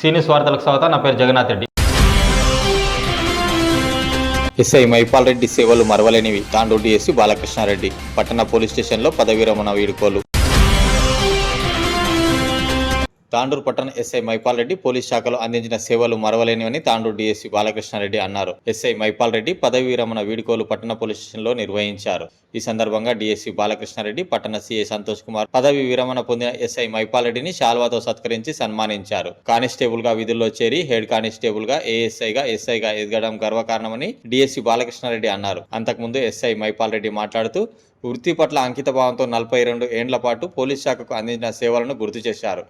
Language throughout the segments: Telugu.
సీనియస్ వార్తలకు స్వాగతం నా పేరు జగన్నాథ్ రెడ్డి. ఎస్ఐ మైపాల్ రెడ్డి సేవలు మరవలేనివి. తాండూరు డిఎస్సి బాలకృష్ణారెడ్డి. పట్టణ పోలీస్ స్టేషన్లో పదవీ వీడుకోలు. తాండూరు పట్టణ ఎస్ఐ మైపాల్ రెడ్డి పోలీస్ శాఖలో అందించిన సేవలు మరవలేనివని తాండూరు డిఎస్సి బాలకృష్ణారెడ్డి అన్నారు. ఎస్ఐ మైపాల్ రెడ్డి పదవీ విరమణ వీడుకోలు పట్టణ పోలీస్ స్టేషన్లో నిర్వహించారు. ఈ సందర్భంగా డిఎస్సి బాలకృష్ణారెడ్డి పట్టణ సీఏ సంతోష్ కుమార్ పదవి విరమణ పొందిన ఎస్ఐ మైపాల్ రెడ్డిని శాల్వాతో సత్కరించి సన్మానించారు. కానిస్టేబుల్గా విధుల్లో చేరి హెడ్ కానిస్టేబుల్గా ఏఎస్ఐగా ఎస్ఐగా ఎదగడం గర్వకారణమని డిఎస్సి బాలకృష్ణారెడ్డి అన్నారు. అంతకుముందు ఎస్ఐ మైపాల్ రెడ్డి మాట్లాడుతూ వృత్తి పట్ల అంకిత భావంతో నలభై రెండు ఏండ్ల పాటు పోలీస్ శాఖకు అందించిన సేవలను గుర్తు చేశారు.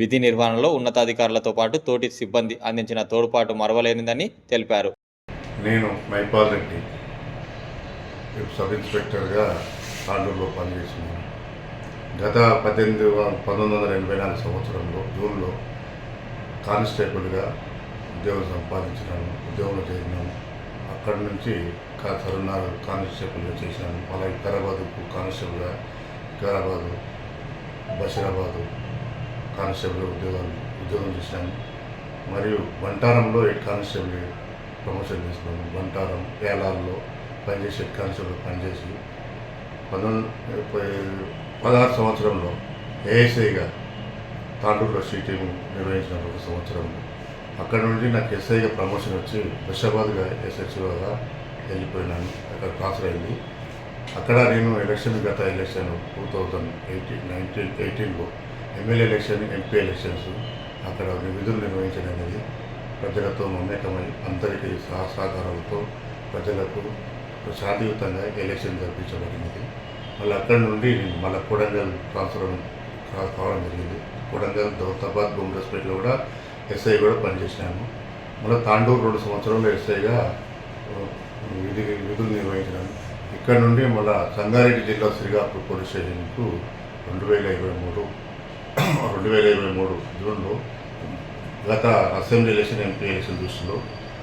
విధి నిర్వహణలో ఉన్నతాధికారులతో పాటు తోటి సిబ్బంది అందించిన తోడ్పాటు మరవలేనిదని తెలిపారు. నేను మైపాల్ రెడ్డి సబ్ ఇన్స్పెక్టర్గా తాండూరులో పనిచేస్తున్నాను. గత పద్దెనిమిది పంతొమ్మిది వందల ఎనభై నాలుగు సంవత్సరంలో జూన్లో కానిస్టేబుల్గా ఉద్యోగం సంపాదించినాను ఉద్యోగంలో చేరినాను. అక్కడి నుంచి కా కానిస్టేబుల్గా చేసినాను అలాగే వికారాబాద్కు కానిస్టేబుల్గా వికారాబాదు బషీరాబాదు కానిస్టేబుల్ ఉద్యోగాలు ఉద్యోగం చేశాను. మరియు బంటారంలో హెడ్ కానిస్టేబుల్ ప్రమోషన్ చేసుకున్నాను బంటారం ఏలాల్లో పనిచేసి హెడ్ కానిస్టేబుల్ పనిచేసి పంతొమ్మిది పదహారు సంవత్సరంలో ఏఎస్ఐగా తాండూరులో షీటింగ్ నిర్వహించిన ఒక సంవత్సరంలో అక్కడ నుండి నాకు ఎస్ఐగా ప్రమోషన్ వచ్చి బషాబాద్గా ఎస్హెచ్ఓగా వెళ్ళిపోయినాను. అక్కడ ట్రాన్స్ఫర్ అయింది అక్కడ నేను ఎలక్షన్ గత election two thousand eighteen nineteen ఎయిటీన్లో ఎమ్మెల్యే ఎలక్షన్ ఎంపీ ఎలక్షన్స్ అక్కడ విధులు నిర్వహించడం అనేది ప్రజలతో మమేకమై అందరికీ సహసహకారాలతో ప్రజలకు శాంతియుతంగా ఎలక్షన్ జరిపించబడినది మళ్ళీ అక్కడ నుండి నేను మళ్ళీ కొడంగల్ ట్రాన్స్ఫర్ కావడం జరిగింది. కొడంగల్ దౌతాబాద్ బొమ్మరస్పేటలో కూడా ఎస్ఐ కూడా పనిచేసినాను మళ్ళీ తాండూరు రెండు సంవత్సరాలు ఎస్ఐగా విధి విధులు నిర్వహించినాను ఇక్కడ నుండి మళ్ళీ సంగారెడ్డి జిల్లా శ్రీకాకుళం పోలీస్ స్టేషన్కు రెండు వేల ఇరవై మూడు రెండు వేల ఇరవై మూడు జూన్లో గత అసెంబ్లీ ఎలక్షన్ ఎంపీ ఎలక్షన్ దృష్టిలో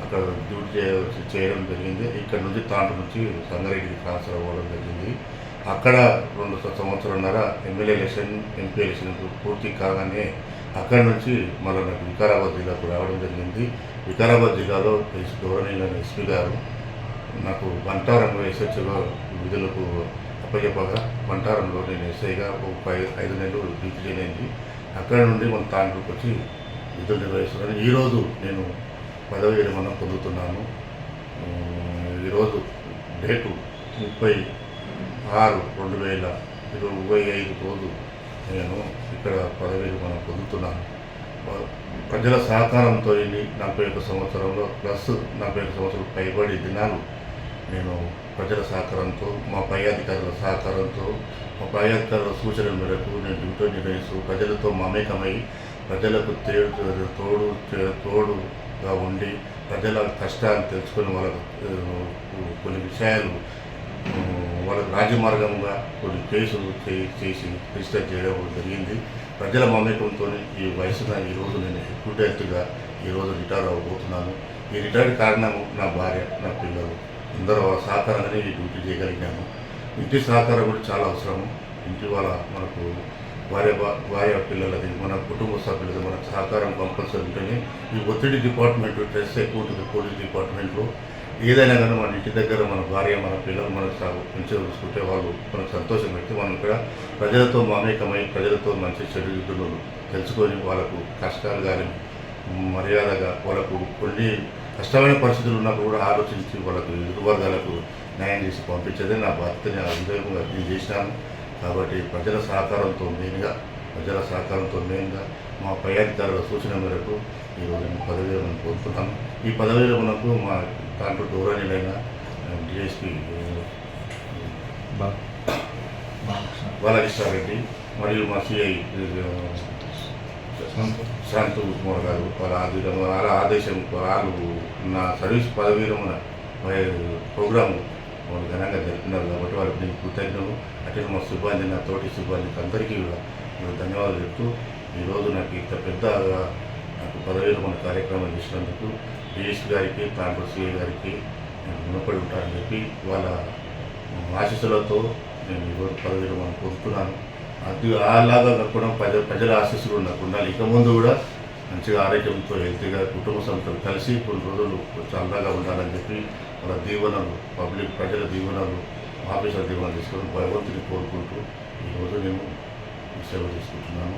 అక్కడ డ్యూటీ చేయ- చేయడం జరిగింది. ఇక్కడ నుంచి తాండ నుంచి సంగారెడ్డికి ట్రాన్స్ఫర్ అవ్వడం జరిగింది. అక్కడ రెండు సంవత్సరాలన్నర సంవత్సరంన్నర ఎమ్మెల్యే ఎలక్షన్ ఎంపీ ఎలక్షన్ పూర్తి కాగానే అక్కడి నుంచి మళ్ళీ నాకు వికారాబాద్ జిల్లాకు రావడం జరిగింది. వికారాబాద్ జిల్లాలో ఎస్ గౌరవనీయులైన ఎస్పీ గారు నాకు గంటారంలో ఎస్హెచ్లో విధులకు అప్పచెప్పగా మంటారంలో నేను ఎస్ఐగా ఒక పై ఐదు నెలలు డ్యూటీ చేయలేంది అక్కడ నుండి మన తాండూరుకు వచ్చి విధులు నిర్వహిస్తున్నాను. ఈరోజు నేను పదవి విరమణ పొందుతున్నాను. ఈరోజు డేటు ముప్పై ఆరు రెండు వేల ఇరవై ఐదు రోజు నేను ఇక్కడ పదవి విరమణ పొందుతున్నాను. ప్రజల సహకారంతో నలభై ఒక్క సంవత్సరంలో ప్లస్ నలభై ఒక్క సంవత్సరం పైబడి దినాలు నేను ప్రజల సహకారంతో మా పై అధికారుల సహకారంతో మా పై అధికారుల సూచనల మేరకు నేను డ్యూటీ నిర్వహిస్తూ ప్రజలతో మమేకమై ప్రజలకు తేడు తోడు తోడుగా ఉండి ప్రజల కష్టాలు తెలుసుకొని వాళ్ళకు కొన్ని విషయాలు వాళ్ళకు రాజమార్గంగా కొన్ని కేసులు చే- చేసి రిజిస్టర్ చేయడం జరిగింది. ప్రజల మమేకంతో ఈ వయసున ఈరోజు నేను ఎక్విటెంట్గా ఈరోజు రిటైర్ అవ్వబోతున్నాను. ఈ రిటైర్ కారణము నా భార్య నా పిల్లలు. అందరూ వాళ్ళ సహకారంగానే ఈ డ్యూటీ చేయగలిగాను ఇంటి సహకారం కూడా చాలా అవసరం ఇంటి వాళ్ళ మనకు భార్య భార్య పిల్లలది మన కుటుంబ సభ్యులది మన సహకారం కంపల్సరీ ఉంటేనే ఈ ఒత్తిడి డిపార్ట్మెంట్ స్ట్రెస్ ఎక్కువ ఉంటుంది పోలీస్ డిపార్ట్మెంట్లో ఏదైనా కానీ మన ఇంటి దగ్గర మన భార్య మన పిల్లలు మన మంచిగా చూసుకుంటే వాళ్ళు మనకు సంతోషం పెట్టి మనం ఇక్కడ ప్రజలతో మమేకమై ప్రజలతో మంచి చెడు తెలుసుకొని వాళ్ళకు కష్టాలు కానీ మర్యాదగా వాళ్ళకు కొన్ని కష్టమైన పరిస్థితులు ఉన్నప్పుడు కూడా ఆలోచించి వాళ్ళకు వర్గాలకు న్యాయం చేసి పంపించేదే నా బాధ్యతని ఆ విధంగా నేను చేసినాను కాబట్టి ప్రజల సహకారంతో మెయిన్గా ప్రజల సహకారంతో మెయిన్గా మా పై అధికారుల సూచన మేరకు ఈరోజు నేను పదవి విరమణ కోరుతున్నాను ఈ పదవి విరమణకు మా దాంట్లో గౌరవనీయులైన డిఎస్పీ బాలకృష్ణారెడ్డి. మరియు మా సిఐ శాంతు కుమార్ గారు వాళ్ళ ఆధీనం వాళ్ళ ఆదేశం వాళ్ళు నా సర్వీస్ పదవీరమున ప్రోగ్రాము వాళ్ళు ఘనంగా జరిపినారు కాబట్టి వాళ్ళకి నేను కృతజ్ఞతలు అటు మా సిబ్బంది నా తోటి సిబ్బంది అందరికీ కూడా నేను ధన్యవాదాలు చెప్తూ ఈరోజు నాకు ఇంత పెద్ద నాకు పదవి కార్యక్రమం చేసినందుకు డిఎస్పీ గారికి తాండ్రు సిఐ గారికి నేను రుణపడి ఉంటానని చెప్పి వాళ్ళ ఆశీస్సులతో నేను ఈరోజు పదవి కోరుతున్నాను. అది అలాగా కాకుండా ప్రజ ప్రజల ఆశీస్సులు నాకు ఉండాలి. ఇక ముందు కూడా మంచిగా ఆరోగ్యంతో హెల్తీగా కుటుంబ సభ్యులతో కలిసి కొన్ని రోజులు చల్లగా ఉండాలని చెప్పి మన దీవెనలు పబ్లిక్ ప్రజల దీవెనలు ఆఫీసర్ దీవెనలు తీసుకొని భగవంతుని కోరుకుంటూ ఈరోజు నేను సేవ తీసుకుంటున్నాను